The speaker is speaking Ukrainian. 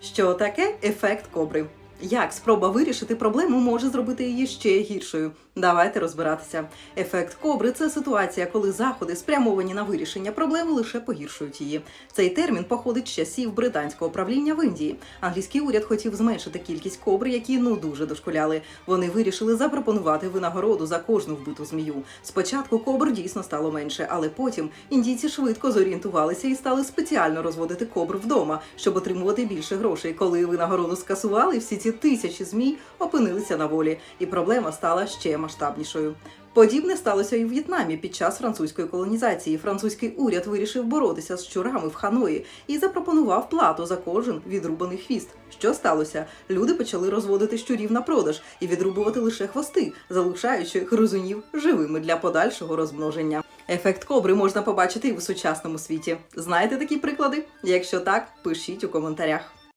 Що таке ефект кобри? Як спроба вирішити проблему може зробити її ще гіршою? Давайте розбиратися. Ефект кобри це ситуація, коли заходи, спрямовані на вирішення проблеми, лише погіршують її. Цей термін походить з часів британського правління в Індії. Англійський уряд хотів зменшити кількість кобр, які ну дуже дошкуляли. Вони вирішили запропонувати винагороду за кожну вбиту змію. Спочатку кобр дійсно стало менше, але потім індійці швидко зорієнтувалися і стали спеціально розводити кобр вдома, щоб отримувати більше грошей. Коли винагороду скасували, всі ці тисячі змій опинилися на волі, і проблема стала ще масштабнішою. Подібне сталося і в В'єтнамі під час французької колонізації. Французький уряд вирішив боротися з щурами в Ханої і запропонував плату за кожен відрубаний хвіст. Що сталося? Люди почали розводити щурів на продаж і відрубувати лише хвости, залишаючи гризунів живими для подальшого розмноження. Ефект кобри можна побачити і в сучасному світі. Знаєте такі приклади? Якщо так, пишіть у коментарях.